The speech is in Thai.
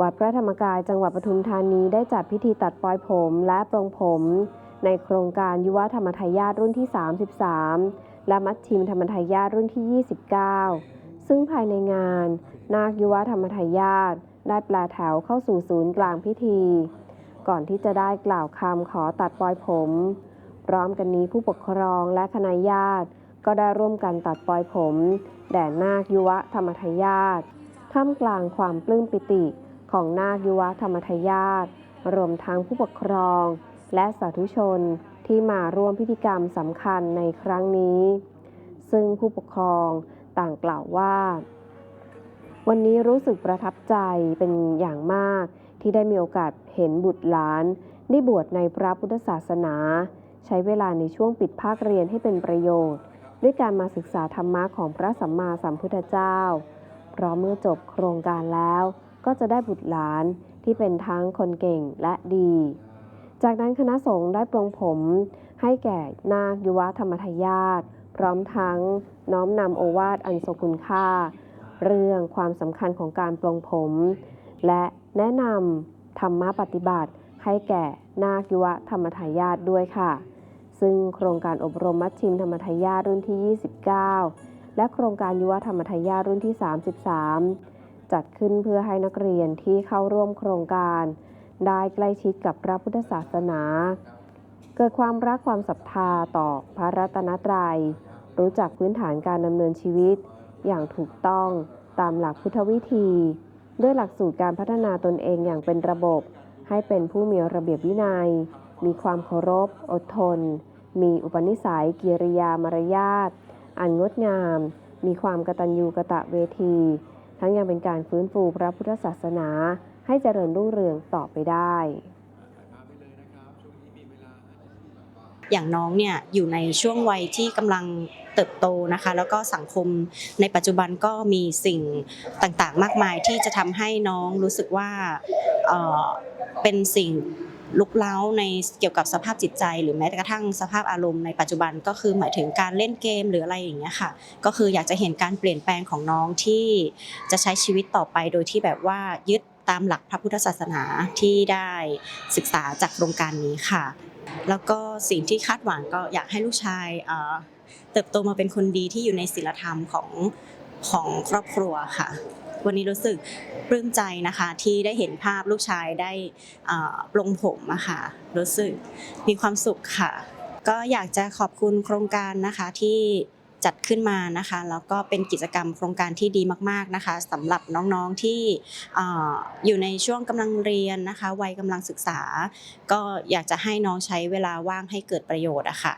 วัดพระธรรมกายจังหวัดปทุมธานีได้จัดพิธีตัดปลอยผมและปรงผม ในโครงการยุวธรรมทายาทรุ่นที่ 33 และมัชชิมธรรมทายาทรุ่นที่ 29 ซึ่งภายในงาน นาคยุวธรรมทายาทได้แปลแถวเข้าสู่ศูนย์กลางพิธี ก่อนที่จะได้กล่าวคำขอตัดปลอยผม พร้อมกันนี้ผู้ปกครองและคณะญาติ ก็ได้ร่วมกันตัดปลอยผม แด่นาคยุวธรรมทายาทท่ามกลางความปลื้มปิติ ของนาคยุวธรรมทายาทรวมทั้งผู้ปกครอง และสาธุชนที่มาร่วมพิธีกรรมสำคัญในครั้งนี้ ซึ่งผู้ปกครองต่างกล่าวว่า วันนี้รู้สึกประทับใจเป็นอย่างมากที่ได้มีโอกาสเห็นบุตรหลาน ได้บวชในพระพุทธศาสนา ใช้เวลาในช่วงปิดภาคเรียนให้เป็นประโยชน์ ด้วยการมาศึกษาธรรมะของพระสัมมาสัมพุทธเจ้า เพราะเมื่อจบโครงการแล้ว ก็จะได้บุตรหลานที่เป็นทั้งคนเก่งและดี จากนั้นคณะสงฆ์ได้ปรงผมให้แก่นาคยุวธรรมทายาทพร้อมทั้งน้อมนำโอวาทอันทรงคุณค่า เรื่องความสำคัญของการปรงผม และแนะนำธรรมะปฏิบัติให้แก่นาคยุวธรรมทายาทด้วยค่ะ ซึ่งโครงการอบรมมัชชิมธรรมทายาทรุ่นที่ 29 และโครงการยุวธรรมทายาทรุ่นที่ 33 จัดขึ้นเพื่อให้นักเรียนที่เข้าร่วมโครงการ ได้ใกล้ชิดกับพระพุทธศาสนา เกิดความรักความศรัทธาต่อพระรัตนตรัย รู้จักพื้นฐานการดำเนินชีวิต อย่างถูกต้องตามหลักพุทธวิธี ด้วยหลักสูตรการพัฒนาตนเองอย่างเป็นระบบ ให้เป็นผู้มีระเบียบวินัย มีความเคารพ อดทน มีอุปนิสัย กิริยามารยาทอันงดงาม มีความกตัญญูกะตะเวที ทั้งยังเป็นการฟื้นฟูพระพุทธศาสนา ให้เจริญรุ่งเรืองต่อไปได้อย่างน้องเนี่ยอยู่ในช่วงวัยที่กำลังเติบโตนะคะ แล้วก็สังคมในปัจจุบันก็มีสิ่งต่างๆ มากมายที่จะทำให้น้องรู้สึกว่าเเป็นสิ่ง ลุกเล้าในเกี่ยวกับสภาพจิตใจ หรือแม้กระทั่งสภาพอารมณ์ในปัจจุบันก็คือหมายถึงการเล่นเกมหรืออะไรอย่างเงี้ยค่ะ ก็คืออยากจะเห็นการเปลี่ยนแปลงของน้องที่จะใช้ชีวิตต่อไปโดยที่แบบว่ายึดตามหลักพระพุทธศาสนาที่ได้ศึกษาจากโครงการนี้ค่ะ แล้วก็สิ่งที่คาดหวังก็อยากให้ลูกชายเอ่อเติบโตมาเป็นคนดีที่อยู่ในศีลธรรมของของครอบครัวค่ะ วันนี้รู้สึกปลื้มใจนะคะที่ได้เห็นภาพลูกชายได้ปลงผมอะค่ะรู้สึกมีความสุขค่ะ ก็อยากจะขอบคุณโครงการนะคะที่จัดขึ้นมานะคะแล้วก็เป็นกิจกรรมโครงการที่ดีมาก ๆนะคะสำหรับน้องๆที่เอ่ออยู่ในช่วงกำลังเรียนนะคะวัยกำลังศึกษา ก็อยากจะให้น้องใช้เวลาว่างให้เกิดประโยชน์อะค่ะ